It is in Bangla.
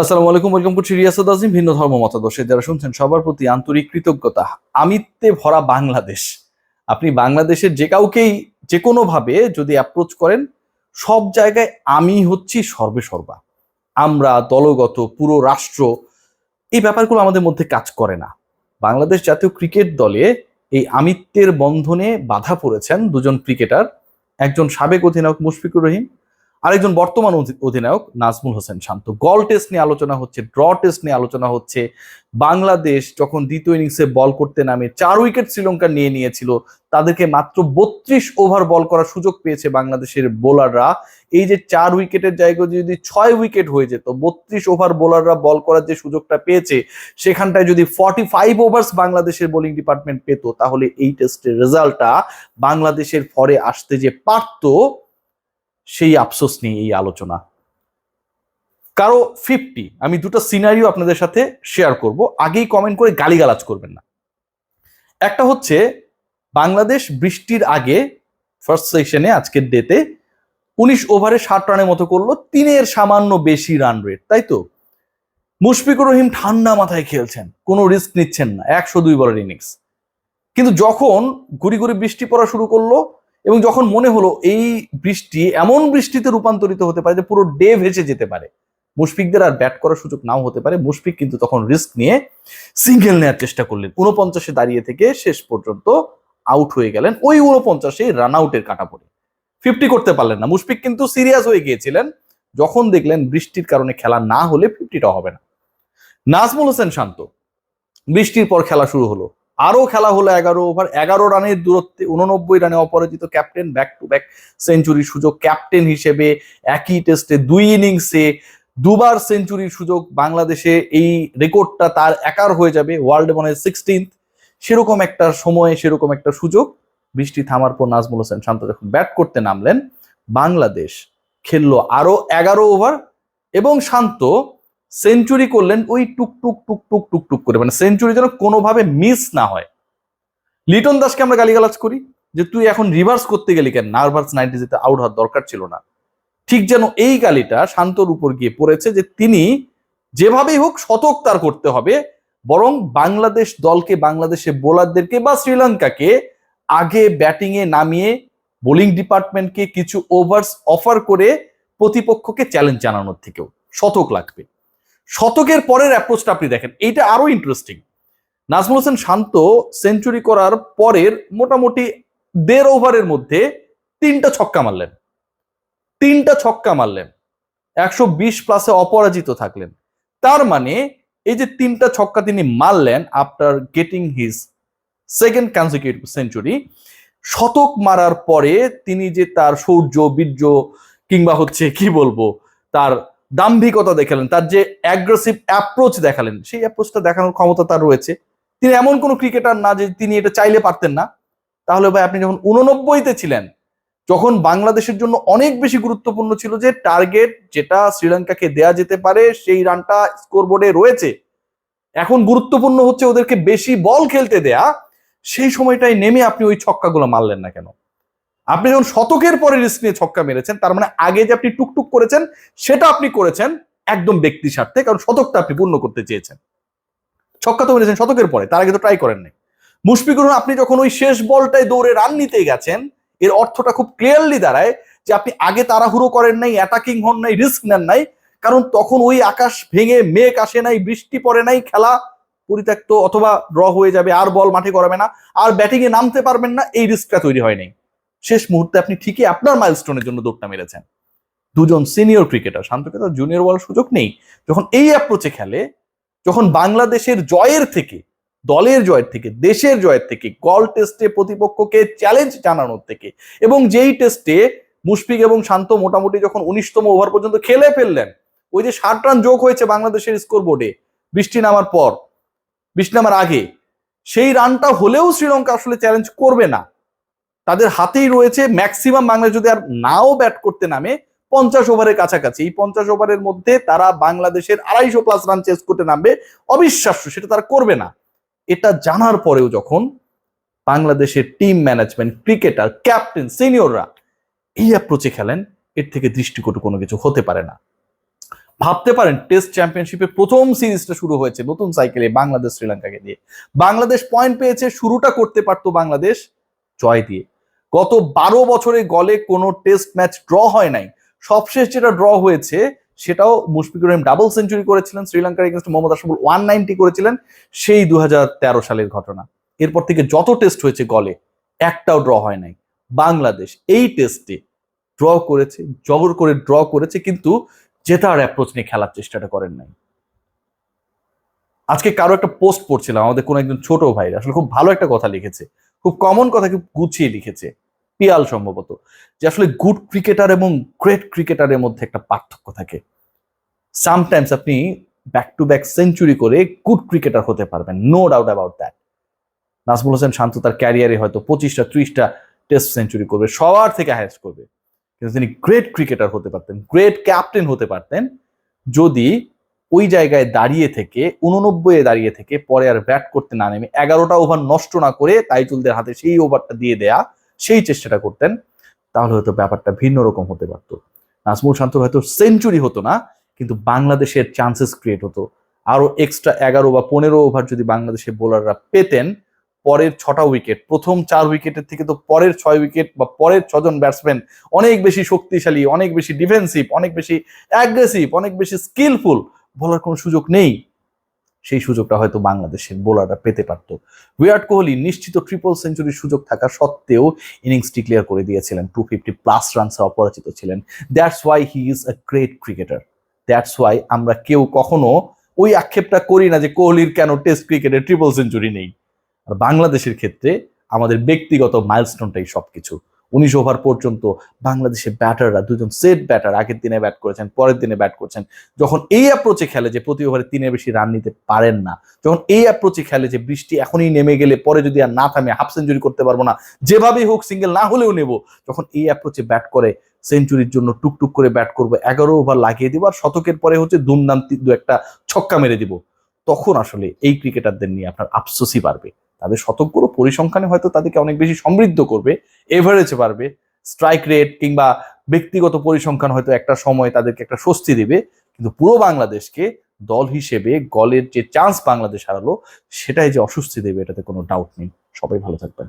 আসসালামু আলাইকুম, ওয়েলকাম করছি রিয়াসাদ আজিম, ভিন্ন ধর্ম মতাদর্শে। যারা শুনছেন, সবার প্রতি আন্তরিক কৃতজ্ঞতা। আমিত্বে ভরা বাংলাদেশ। আপনি বাংলাদেশের যে কাউকেই, যে কোনো ভাবে যদি অ্যাপ্রোচ করেন, সব জায়গায় আমি হচ্ছি সর্বে সর্বা। আমরা, দলগত, পুরো রাষ্ট্র, এই ব্যাপারগুলো আমাদের মধ্যে কাজ করে না। বাংলাদেশ জাতীয় ক্রিকেট দলে এই আমিত্বের বন্ধনে বাধা পড়েছেন দুজন ক্রিকেটার। একজন সাবেক অধিনায়ক মুশফিকুর রহিম আরেকজন বর্তমান অধি- অধিনায়ক নাজমুল হোসেন শান্ত। গল টেস্ট নিয়ে আলোচনা হচ্ছে ড্র টেস্ট নিয়ে আলোচনা হচ্ছে। বাংলাদেশ যখন দ্বিতীয় ইনিংসে বল করতে নামে, চার উইকেট শ্রীলঙ্কা নিয়ে নিয়েছিল। তাদেরকে মাত্র বত্রিশ ওভার বল করার সুযোগ পেয়েছে বাংলাদেশের বোলাররা এই যে চার উইকেটের জায়গায় যদি ছয় উইকেট হয়ে যেত, বত্রিশ ওভার বোলাররা বল করার যে সুযোগটা পেয়েছে, সেখানটায় যদি ফর্টি ফাইভ ওভার্স বাংলাদেশের বোলিং ডিপার্টমেন্ট পেত, তাহলে এই টেস্টের রেজাল্টটা বাংলাদেশের ফরে আসতে যে পারতো সেই আফসোস নিয়ে এই আলোচনা। কারও ফিফটি আমি দুটো সিনারিও আপনাদের সাথে শেয়ার করব। আগেই কমেন্ট করে গালিগালাজ করবেন না। একটা হচ্ছে, বাংলাদেশ বৃষ্টির আগে ফার্স্ট সেশনে আজকের ডেতে উনিশ ওভারে ষাট রানের মতো করল, তিনের সামান্য বেশি রান রেট তাই তো? মুশফিকুর রহিম ঠান্ডা মাথায় খেলছেন, কোনো রিস্ক নিচ্ছেন না, একশো দুই বলের ইনিংস কিন্তু যখন গুড়ি গুড়ি বৃষ্টি পড়া শুরু করল এবং যখন মনে হলো এই বৃষ্টি এমন বৃষ্টিতে রূপান্তরিত হতে পারে যে পুরো ডে ভেসে যেতে পারে, মুশফিকদের আর ব্যাট করার সুযোগ নাও হতে পারে, মুশফিক কিন্তু তখন রিস্ক নিয়ে সিঙ্গেল নেওয়ার চেষ্টা করলেন। উনপঞ্চাশে দাঁড়িয়ে থেকে শেষ পর্যন্ত আউট হয়ে গেলেন, ওই উনপঞ্চাশে রান আউটের কাটা পড়ে। ফিফটি করতে পারলেন না, মুশফিক কিন্তু সিরিয়াস হয়ে গিয়েছিলেন, যখন দেখলেন বৃষ্টির কারণে খেলা না হলে ফিফটিটা হবে না। নাজমুল হোসেন শান্ত, বৃষ্টির পর খেলা শুরু হলো। আরও খেলা হলো এগারো ওভার এগারো রানের দূরত্বে উননব্বই রানে অপরাজিত ক্যাপ্টেন ব্যাক টু ব্যাক সেঞ্চুরির সুযোগ। ক্যাপ্টেন হিসেবে একই টেস্টে দুই ইনিংসে দুবার সেঞ্চুরির সুযোগ বাংলাদেশে। এই রেকর্ডটা তার একার হয়ে যাবে ওয়ার্ল্ড মনে সিক্সটিন্থ সেরকম একটা সময়ে, সেরকম একটা সুযোগ। বৃষ্টি থামার পর নাজমুল হোসেন শান্ত যখন ব্যাট করতে নামলেন, বাংলাদেশ খেললো আরও এগারো ওভার এবং শান্ত সেঞ্চুরি করলেন ওই টুকটুক টুক টুক টুক টুক টুক করে মানে সেঞ্চুরি যেন কোনোভাবে মিস না হয়। লিটন দাসকে আমরা গালিগালাজ করি যে, তুই এখন রিভার্স করতে গেলি কেন? নার্ভাস নাইনটি যেতে আউট হওয়ার দরকার ছিল না। ঠিক যেন এই গালিটা শান্তর উপর গিয়ে পড়েছে যে, তিনি যেভাবেই হোক শতক তার করতে হবে, বরং বাংলাদেশ দলকে বাংলাদেশে বোলারদেরকে বা শ্রীলঙ্কাকে আগে ব্যাটিং এ নামিয়ে বোলিং ডিপার্টমেন্টকে কিছু ওভার্স অফার করে প্রতিপক্ষকে চ্যালেঞ্জ জানানোর থেকেও শতক লাগবে। শতকের পরের অ্যাপ্রোচটা আপনি দেখেন। এইটা আরও ইন্টারেস্টিং নাজমুল হোসেন শান্ত সেঞ্চুরি করার পরের মোটামুটি দেড় ওভারের মধ্যে তিনটা ছক্কা মারলেন। তিনটা ছক্কা মারলেন। একশো বিশ প্লাসে অপরাজিত থাকলেন। তার মানে এই যে তিনটা ছক্কা তিনি মারলেন after getting his second consecutive century শতক মারার পরে তিনি যে তার শৌর্য বীর্য কিংবা হচ্ছে কি বলব, তার দাম্ভিকতা দেখালেন, তার যে অ্যাগ্রেসিভ অ্যাপ্রোচ দেখালেন, সেই অ্যাপ্রোচটা দেখানোর ক্ষমতা তার রয়েছে। তিনি এমন কোনো ক্রিকেটার না যে তিনি এটা চাইলে পারতেন না। তাহলে ভাই, আপনি যখন উননব্বইতে ছিলেন, যখন বাংলাদেশের জন্য অনেক বেশি গুরুত্বপূর্ণ ছিল যে টার্গেট যেটা শ্রীলঙ্কাকে দেয়া যেতে পারে, সেই রানটা স্কোরবোর্ডে রয়েছে। এখন গুরুত্বপূর্ণ হচ্ছে ওদেরকে বেশি বল খেলতে দেয়া। সেই সময়টাই নেমে আপনি ওই ছক্কাগুলো মারলেন না কেন? আপনি যখন শতকের পরে রিস্ক নিয়ে ছক্কা মেরেছেন, তার মানে আগে যে আপনি টুকটুক করেছেন, সেটা আপনি করেছেন একদম ব্যক্তি স্বার্থে, কারণ শতকটা আপনি পূর্ণ করতে চেয়েছেন। ছক্কা তো মেরেছেন শতকের পরে, তার আগে তো ট্রাই করেন নাই। মুশফিকুর আপনি যখন ওই শেষ বলটায় দৌড়ে রান নিতে গেছেন, এর অর্থটা খুব ক্লিয়ারলি দাঁড়ায় যে আপনি আগে তাড়াহুড়ো করেন নাই অ্যাটাকিং হন নাই রিস্ক নেন নাই, কারণ তখন ওই আকাশ ভেঙে মেঘ আসে নাই, বৃষ্টি পড়ে নাই, খেলা পরিত্যক্ত অথবা ড্র হয়ে যাবে, আর বল মাঠে করাবে না, আর ব্যাটিং এ নামতে পারবেন না, এই রিস্কটা তৈরি হয় নাই। শেষ মুহূর্তে আপনি ঠিকই আপনার মাইলস্টোনের জন্য দৌড়টা মেরেছেন। দুজন সিনিয়র ক্রিকেটার শান্তকে তার জুনিয়র বলার সুযোগ নেই। যখন এই অ্যাপ্রোচে খেলে, যখন বাংলাদেশের জয়ের থেকে, দলের জয়ের থেকে, দেশের জয়ের থেকে গল টেস্টে প্রতিপক্ষকে চ্যালেঞ্জ জানানোর থেকে এবং যেই টেস্টে মুশফিক এবং শান্ত মোটামুটি যখন উনিশতম ওভার পর্যন্ত খেলে ফেললেন, ওই যে ষাট রান যোগ হয়েছে বাংলাদেশের স্কোর বোর্ডে বৃষ্টি নামার পর, বৃষ্টি নামার আগে, সেই রানটা হলেও শ্রীলঙ্কা আসলে চ্যালেঞ্জ করবে না। তাদের হাতেই রয়েছে ম্যাক্সিমাম বাংলাদেশ যদি আর নাও ব্যাট করতে নামে, পঞ্চাশ ওভারের কাছাকাছি। এই পঞ্চাশ ওভারের মধ্যে তারা বাংলাদেশের আড়াইশো প্লাস রান চেস করতে নামবে। অবিশ্বাস্য, সেটা তারা করবে না। এটা জানার পরেও যখন বাংলাদেশের টিম ম্যানেজমেন্ট ক্রিকেটার ক্যাপ্টেন সিনিয়ররা এই অ্যাপ্রোচে খেলেন, এর থেকে দৃষ্টিকটু কোনো কিছু হতে পারে না। ভাবতে পারেন টেস্ট চ্যাম্পিয়নশিপের প্রথম সিরিজটা শুরু হয়েছে নতুন সাইকেলে বাংলাদেশ শ্রীলঙ্কাকে দিয়ে বাংলাদেশ পয়েন্ট পেয়েছে, শুরুটা করতে পারতো বাংলাদেশ, জয় দিয়ে। গত বারো বছরে গলে কোনো টেস্ট ম্যাচ ড্র হয় নাই। সবশেষ যেটা ড্র হয়েছে, সেটাও মুশফিকুর রহিম ডাবল সেঞ্চুরি করেছিলেন, শ্রীলঙ্কার against Mohammad Ashraful one ninety করেছিলেন, সেই দুহাজার তেরো সালের ঘটনা। এরপর থেকে যত টেস্ট হয়েছে গলে, একটাও ড্র হয় নাই। বাংলাদেশ এই টেস্টে ড্র করেছে, জবর করে ড্র করেছে, কিন্তু জেতার অ্যাপ্রোচ নিয়ে খেলার চেষ্টাটা করেন নাই। আজকে কারও একটা পোস্ট পড়ছিলাম, আমাদের কোন একজন ছোট ভাই, আসলে খুব ভালো একটা কথা লিখেছে। খুব কমন কথা খুব গুছিয়ে লিখেছে পিয়াল সম্ভবত, যে আসলে গুড ক্রিকেটার এবং গ্রেট ক্রিকেটারের মধ্যে একটা পার্থক্য থাকে। সামটাইমস আপনি ব্যাক টু ব্যাক সেঞ্চুরি করে গুড ক্রিকেটার হতে পারবেন no doubt about that Najmul Hossain Shanto তার ক্যারিয়ারে হয়তো পঁচিশটা, ত্রিশটা টেস্ট সেঞ্চুরি করবে, সবার থেকে হায়েস্ট করবে। কিন্তু তিনি গ্রেট ক্রিকেটার হতে পারতেন গ্রেট ক্যাপ্টেন হতে পারতেন, যদি ওই জায়গায় দাঁড়িয়ে থেকে উননব্বই দাঁড়িয়ে থেকে পরে আর ব্যাট করতে না নেমে এগারোটা ওভার নষ্ট না করে তাইজুলদের হাতে সেই ওভারটা দিয়ে দেয়া, সেই চেষ্টাটা করতেন, তাহলে হয়তো ব্যাপারটা ভিন্ন রকম হতে পারতো। নাজমুল শান্তর হয়তো সেঞ্চুরি হতো না, কিন্তু বাংলাদেশের চান্সেস ক্রিয়েট হতো। আরও এক্সট্রা এগারো বা পনেরো ওভার যদি বাংলাদেশের বোলাররা পেতেন, পরের ছটা উইকেট প্রথম চার উইকেটের থেকে তো পরের ছয় উইকেট বা পরের ছজন ব্যাটসম্যান অনেক বেশি শক্তিশালী, অনেক বেশি ডিফেন্সিভ অনেক বেশি অ্যাগ্রেসিভ অনেক বেশি স্কিলফুল বলার কোনো সুযোগ নেই। সেই সুযোগটা হয়তো বাংলাদেশের বোলাররা পেতে পারতো। বিরাট কোহলি নিশ্চিত ট্রিপল সেঞ্চুরির সুযোগ থাকা সত্ত্বেও ইনিংসটি ক্লিয়ার করে দিয়েছিলেন। টু ফিফটি প্লাস রানসে অপরাজিত ছিলেন। That's why he is a great cricketer that's why আমরা কেউ কখনো ওই আক্ষেপটা করি না যে কোহলির কেন টেস্ট ক্রিকেটে ট্রিপল সেঞ্চুরি নেই। আর বাংলাদেশের ক্ষেত্রে আমাদের ব্যক্তিগত মাইলস্টোনটাই সবকিছু। উনিশ ওভার পর্যন্ত বাংলাদেশের ব্যাটাররা দুজন সেট ব্যাটার আগের দিনে ব্যাট করেছেন, পরের দিনে ব্যাট করছেন। যখন এই অ্যাপ্রোচে খেলে যে প্রতি ওভারে তিনের বেশি রান নিতে পারেন না, যখন এই অ্যাপ্রোচে খেলে যে বৃষ্টি এখনই নেমে গেলে পরে যদি আর না থামে হাফ সেঞ্চুরি করতে পারব না, যেভাবেই হোক সিঙ্গেল না হলেও নেব, যখন এই অ্যাপ্রোচে ব্যাট করে সেঞ্চুরির জন্য টুকটুক করে ব্যাট করব, এগারো ওভার লাগিয়ে দিব আর শতকের পরে হচ্ছে দুর্নান্তি দু একটা ছক্কা মেরে দিব, তখন আসলে এই ক্রিকেটারদের নিয়ে আপনার আফসোসই বাড়বে। তাদের শতকগুলো পরিসংখ্যানে হয়তো তাদেরকে অনেক বেশি সমৃদ্ধ করবে এভারেজ বাড়বে স্ট্রাইক রেট কিংবা ব্যক্তিগত পরিসংখ্যান হয়তো একটা সময় তাদেরকে একটা স্বস্তি দেবে, কিন্তু পুরো বাংলাদেশকে দল হিসেবে গলের যে চান্স বাংলাদেশ হারালো, সেটাই যে অস্বস্তি দেবে এটাতে কোনো ডাউট নেই। সবাই ভালো থাকবেন।